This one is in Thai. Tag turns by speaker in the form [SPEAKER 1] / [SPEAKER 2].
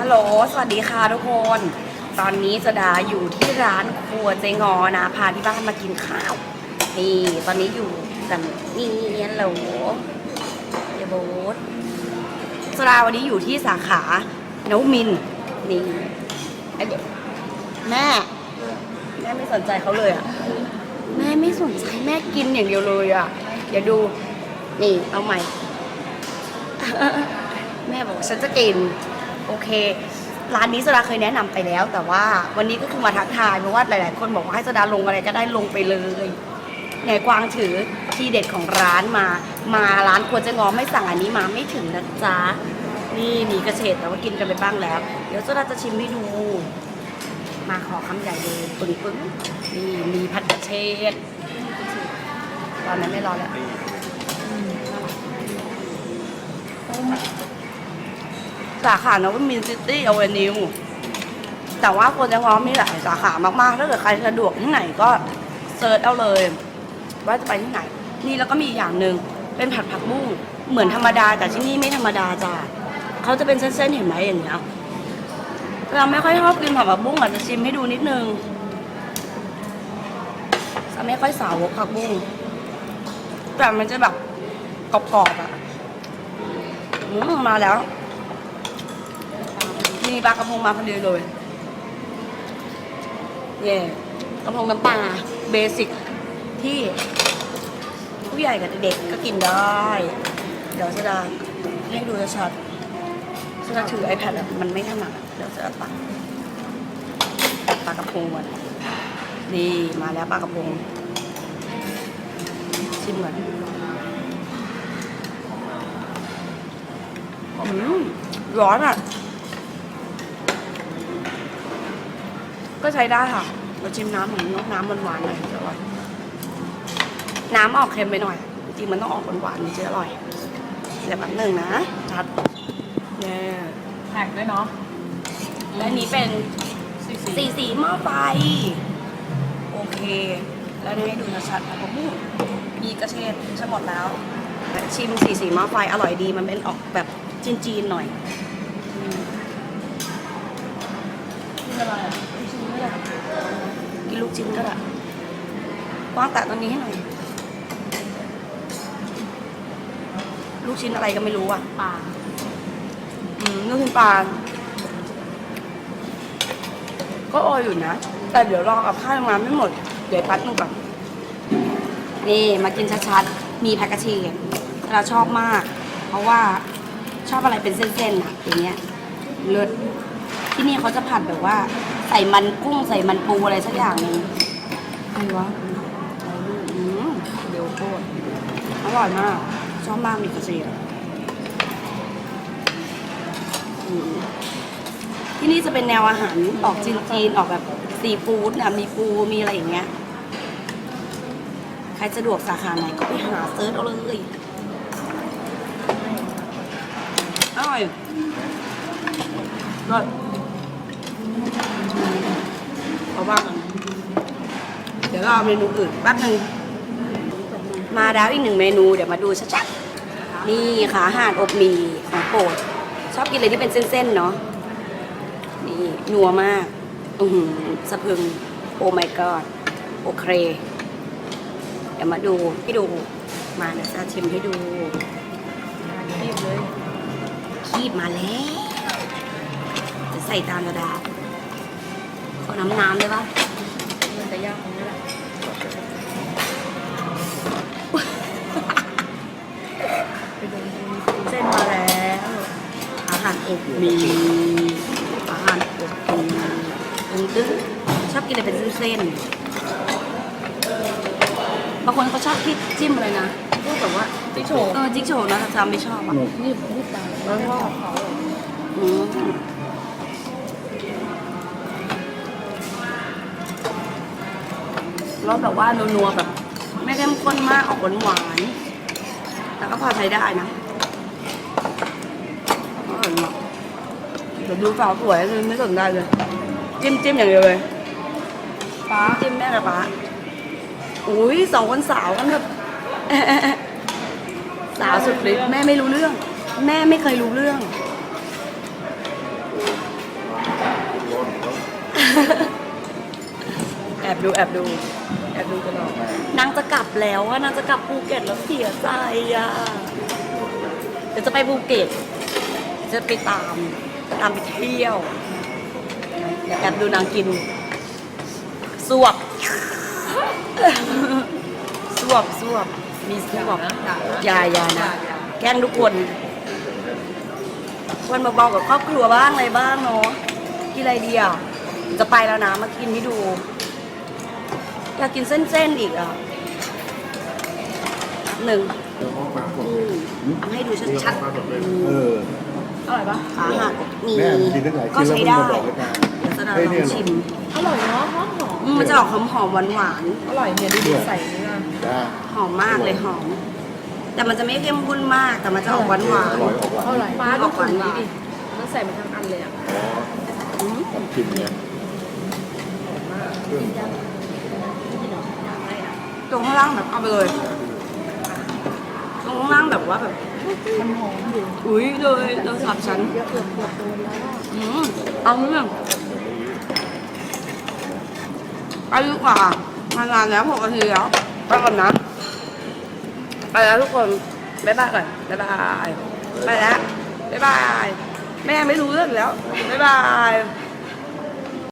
[SPEAKER 1] ฮัลโหล สวัสดีค่ะทุกคน ตอนนี้สดาอยู่ที่ร้านครัวเจงอนะ พาที่บ้านมากินข้าว นี่ ตอนนี้อยู่กันนี่ฮัลโหลเยโบสสดาวันนี้อยู่ที่สาขานวมิน นี่เดี๋ยวแม่ แม่ไม่สนใจเขาเลยอะ แม่ไม่สนใจแม่กินอย่างเดียวเลยอะ เดี๋ยวดู นี่ เอาใหม่ แม่บอกฉันจะกิน โอเค ร้านนี้โซดาเคยแนะนำไปแล้ว แต่ว่าวันนี้ก็คือมาทักทายเพราะว่าหลาย ๆ คนบอกว่าให้โซดาลงอะไรก็ได้ลงไปเลยไงกวางถือที่เด็ดของร้านมา มาร้านควเจะงอไม่สั่งอันนี้มาไม่ถึงนะจ๊ะ นี่มีกระเฉดแต่ว่ากินกันไปบ้างแล้ว เดี๋ยวโซดาจะชิมให้ดู มาขอคำใหญ่เลยปึ้งปึ้งนี่มีผัดกระเฉดตอนนั้นไม่รอแล้ว สาขานวมินซิตี้เอาเวนิวแต่ว่าคนจะง้อมีหลายสาขามากๆ ถ้าเกิดใครสะดวกที่ไหนก็เซิร์ชเอาเลย ว่าจะไปที่ไหน นี่แล้วก็มีอีกอย่างหนึ่งเป็นผัดผักบุ้งเหมือนธรรมดาแต่ที่นี่ไม่ธรรมดาจ้ะเขาจะเป็นเส้นๆเห็นไหมอย่างเงี้ยเราไม่ค่อยชอบกินผัดผักบุ้งอาจจะชิมให้ดูนิดนึงจะไม่ค่อยสาวผักบุ้งแต่มันจะแบบกรอบๆอะมาแล้ว มีปลากระพงมาพอดีเลยเย่กระพงน้ำปลาเบสิกที่ผู้ใหญ่กับเด็กก็กินได้ เดี๋ยวจะดาให้ดูชัดๆจะดาถือ iPad อะมันไม่ถนัดเดี๋ยวจะตักตักปลากระพงก่อนนี่มาแล้วปลากระพงชิมก่อนอืมร้อนอะ ก็ใช้ได้ค่ะเราชิมน้ำของนกน้ำมันหวานๆหน่อยจะอร่อย น้ำออกเค็มไปหน่อย จริงๆมันต้องออกหวานๆมันจะอร่อยเดี๋ยวแป๊บหนึ่งนะชัดเนี่ย
[SPEAKER 2] แท็กด้วยเนาะ
[SPEAKER 1] และอันนี้เป็น
[SPEAKER 2] สีสี
[SPEAKER 1] สีสีหม้อไฟ โอเค แล้วนี่ให้ดูนะชัดนะผมมีกระเชษจะหมดแล้วแต่ชิมสีสีหม้อไฟอร่อยดีมันเป็นออกแบบจีนๆหน่อยอืม
[SPEAKER 2] ที่อะไรอะ
[SPEAKER 1] กิน ลูกชิ้นก็ได้วางแตะตรงนี้ให้หน่อย ลูกชิ้นอะไรก็ไม่รู้อะ
[SPEAKER 2] ปลา
[SPEAKER 1] อืมลูกชิ้นปลา ก็ออยอยู่นะ แต่เดี๋ยวรอกับข้าวมาไม่หมด เดี๋ยวแปั๊บนึงก่อน นี่มากินชัดๆ มีแพคกาเชนเราชอบมาก เพราะว่าชอบอะไรเป็นเส้นๆอะอย่างเงี้ยเลิศ ที่นี่เขาจะผัดแบบว่า ใส่มันกุ้งใส่มันปูอะไรสักอย่างหนึงอะไรวะอืม
[SPEAKER 2] เดี๋ยวโคตร
[SPEAKER 1] อร่อยมากชอบมากมีกระเทียมอืมที่นี่จะเป็นแนวอาหารออกจีนๆออกแบบซีฟู้ดนะมีปูมีอะไรอย่างเงี้ย ใครสะดวกสาขาไหนก็ไปหาเซิร์ชเอาเลยอร่อยรส เอาบ้างกันเดี๋ยวเราเอาเมนูอื่นแป๊บนึงมาแล้วอีกหนึ่งเมนูเดี๋ยวมาดูชัดๆนี่ค่ะอาหารอบหมี่ของโปรดชอบกินเลยที่เป็นเส้นๆเนาะนี่นัวมาก อือหือสะพรึงโอ้ my god โอเค เดี๋ยวมาดูให้ดูมาเดี๋ยวจะชิมให้ดู
[SPEAKER 2] รีบเลย
[SPEAKER 1] คีบมาแล้วจะใส่ตามกระดาษ ขอน้ำน้ำได้ปะ
[SPEAKER 2] มันจะยากตรงนี้แหละไปดู
[SPEAKER 1] เส้นมาแล้ว อาหารอบหมี อาหารอบหมีตึ้งตึ้งชอบกินอะไรเป็นเส้นๆบางคนเขาชอบที่จิ้มอะไรนะพวกแบบว่า
[SPEAKER 2] ที่โชว์
[SPEAKER 1] เออจิ๊กโฉวนะจำไม่ชอบอะ
[SPEAKER 2] นี่นี่ปลาแล้วก็เขา
[SPEAKER 1] อืม รสแบบว่านัวๆแบบ ไม่เข้มข้นมากออกหวานๆแต่ก็พอใช้ได้นะอร่อยมากเดี๋ยวดูสาวสวยเลยไม่สนใจเลย จิ้มจิ้มอย่างเดียวเลย
[SPEAKER 2] ปลา
[SPEAKER 1] จิ้มแม่กับป้าอุ้ยสองคนสาวกันแบบสาวสุดฤทธิ์แม่ไม่รู้เรื่อง แม่ไม่เคยรู้เรื่อง อบดูแอบดู
[SPEAKER 2] แอบดูตลอด
[SPEAKER 1] นางจะกลับแล้วอะนางจะกลับภูเก็ตแล้วเสียใจอะเดี๋ยวจะไปภูเก็ต จะไปตามตามไปเที่ยวแอบดูนางกินสวบสวบสวบมีสวบ
[SPEAKER 2] ด่า
[SPEAKER 1] อยายานะ แกล้งทุกคนควรเบาๆกับครอบครัวบ้างอะไรบ้างเนาะกินอะไรดีอะจะไปแล้วนะมากินให้ดู อยากกินเส้นๆอีกอะหนึ่งอืมเอาให้ดูชัดๆอืม
[SPEAKER 3] เออ
[SPEAKER 2] อร่อยปะ
[SPEAKER 1] ขาหักมี
[SPEAKER 3] แม่มันกินได้หลาย
[SPEAKER 1] ก็
[SPEAKER 3] ชิ้นแล้ว
[SPEAKER 1] ใช้
[SPEAKER 3] มัน
[SPEAKER 1] ได้
[SPEAKER 3] มาบอกให้ตา
[SPEAKER 1] เดี๋ยวจะลองชิม
[SPEAKER 2] อร่อยเนาะหอมหอม
[SPEAKER 1] อืมมันจะออกหอมๆหวาน
[SPEAKER 2] อร่อยเนี่ยดูดิใส่เนื้อ
[SPEAKER 3] จ้า
[SPEAKER 1] ๆหอมมากเลยหอม แต่มันจะไม่เข้มข้นมากแต่มันจะออกหวานหวา
[SPEAKER 3] อนร่อยออกหวาน
[SPEAKER 2] อร่อยป้า
[SPEAKER 1] อ
[SPEAKER 2] ดู
[SPEAKER 1] อกห
[SPEAKER 2] ถุ
[SPEAKER 1] วาน
[SPEAKER 2] ง
[SPEAKER 1] หวาน
[SPEAKER 2] นี้ดิมันใส่มาทั้งอันเลยอะ
[SPEAKER 3] อ๋อต้องชิมเนี่ยเครื่อง
[SPEAKER 1] ตรงข้างล่างแบบเอาไปเลยตรงข้างล่างแบบว่าแบบ
[SPEAKER 2] มันหอมอยู่
[SPEAKER 1] อุ้ยเลยเราสับฉัน
[SPEAKER 2] เยอะเกือบเกือบโดนแล้วอะ
[SPEAKER 1] อืมเอาเรื่องไปดีกว่ามานานแล้วหกนาทีแล้วไปก่อนนะไปแล้วทุกคนบ๊ายบายก่อนบ๊ายบายไปแล้วบ๊ายบายแม่ไม่รู้เรื่องแล้วบ๊ายบาย